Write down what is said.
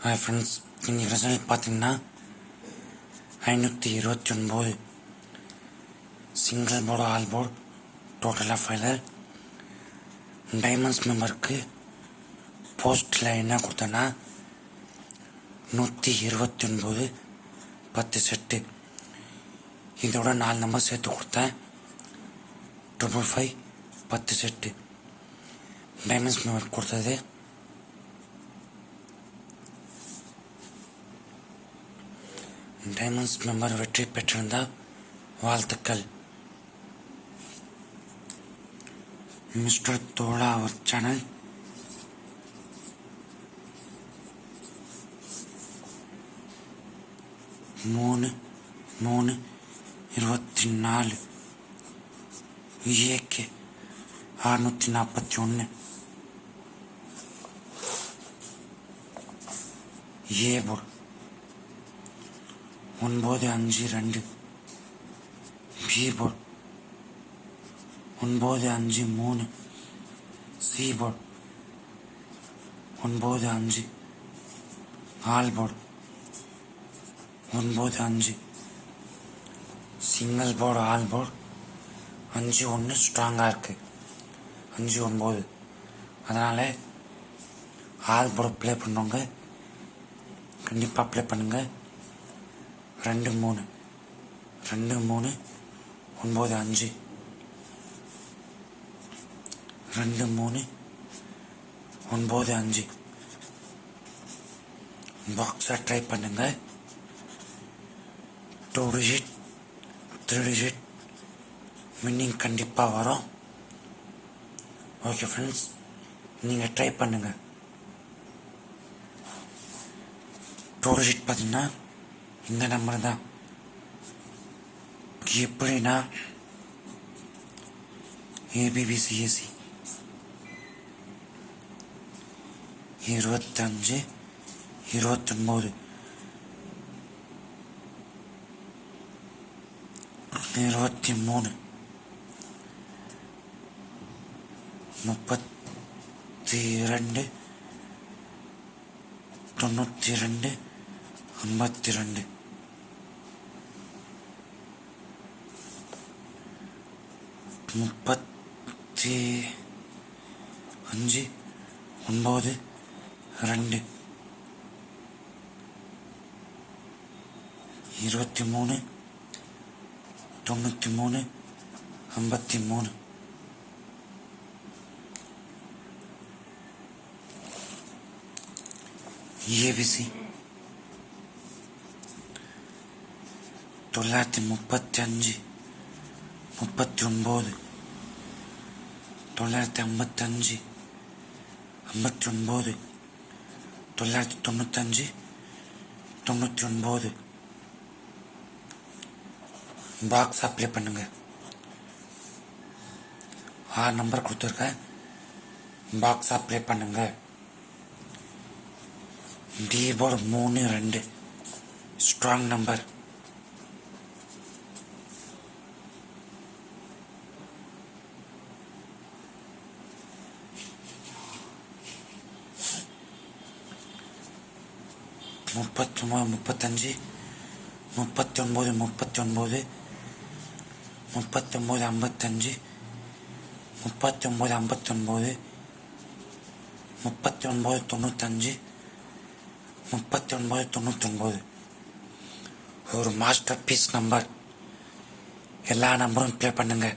Hi friends இன்னைக்கு result பார்த்தீங்கன்னா ஐநூற்றி இருபத்தி ஒன்பது சிங்கிள் போர்டு ஆல் போர்டு டோட்டலாக ஃபைலர் டைமண்ட்ஸ் மெம்பருக்கு போஸ்ட்டில் என்ன கொடுத்தேன்னா நூற்றி இருபத்தி ஒன்பது பத்து செட்டு இதோட நாலு நம்பர் சேர்த்து கொடுத்தேன் ட்ரிபிள் ஃபைவ் பத்து செட்டு டைமண்ட்ஸ் மெம்பர் கொடுத்தது டைமண்ட்ஸ் மெம்பர் வெற்றி பெற்றிருந்தால் வாழ்த்துக்கள் மிஸ்டர் தோழா அவர் சேனல் மூணு மூணு இருபத்தி நாலு ஏகே அறுநூற்றி நாற்பத்தி ஒன்று ஏபோர்டு ஒன்பது அஞ்சு ரெண்டு. பி போர்டு ஒன்பது அஞ்சு மூணு. சி போர்டு ஒன்பது அஞ்சு. ஆல்போர்ட் ஒன்பது அஞ்சு. சிங்கிள் போர்டு ஆல் போர்டு அஞ்சு ஒன்று ஸ்ட்ராங்காக இருக்குது அஞ்சு ஒன்பது. அதனால் ஆல் போர்டு ப்ளே பண்ணுறவங்க கண்டிப்பாக ப்ளே பண்ணுங்கள் ரெண்டு மூணு. ரெண்டு மூணு ஒன்பது அஞ்சு. ரெண்டு மூணு ஒன்பது அஞ்சு. பாக்ஸை ட்ரை பண்ணுங்க. Two digit three digit winning கண்டிப்பாக வரும். ஓகே ஃப்ரெண்ட்ஸ் நீங்கள் ட்ரை பண்ணுங்கள் டூ டிஜிட் பார்த்தீங்கன்னா இந்த நம்பர் தான் எப்படின்னா ஏபிபிசிஎஸ்சி இருபத்தஞ்சு இருபத்தொம்போது இருபத்தி மூணு முப்பத்தி ரெண்டு தொண்ணூற்றி ரெண்டு ஐம்பத்தி ரெண்டு முப்பத்தி அஞ்சு ஒன்பது ரெண்டு. இருபத்தி மூணு தொண்ணூற்றி மூணு ஐம்பத்தி மூணு. ஏபிசி. தொள்ளாயிரத்தி முப்பத்தி அஞ்சு. முப்பத்தி ஒன்பது தொள்ளாயிரத்தி ஐம்பத்தஞ்சு. ஐம்பத்தி ஒன்பது தொள்ளாயிரத்தி தொண்ணூத்தஞ்சு. தொண்ணூற்றி ஒன்பது பாக்ஸ் அப்ளை பண்ணுங்க. ஆறு நம்பர் கொடுத்துருக்கேன் பாக்ஸ் அப்ளை பண்ணுங்க. டி போர்டு மூணு ரெண்டு. ஸ்ட்ராங் நம்பர் முப்பத்தொம்பது முப்பத்தஞ்சு முப்பத்தி ஒன்பது முப்பத்தி ஒன்பது முப்பத்தொம்போது ஐம்பத்தஞ்சு முப்பத்தி ஒம்பது ஐம்பத்தொன்பது முப்பத்தி ஒன்பது தொண்ணூத்தஞ்சு முப்பத்தி ஒன்பது தொண்ணூத்தொம்பது ஒரு மாஸ்டர் பீஸ் நம்பர். எல்லா நம்பரும் ப்ளே பண்ணுங்கள்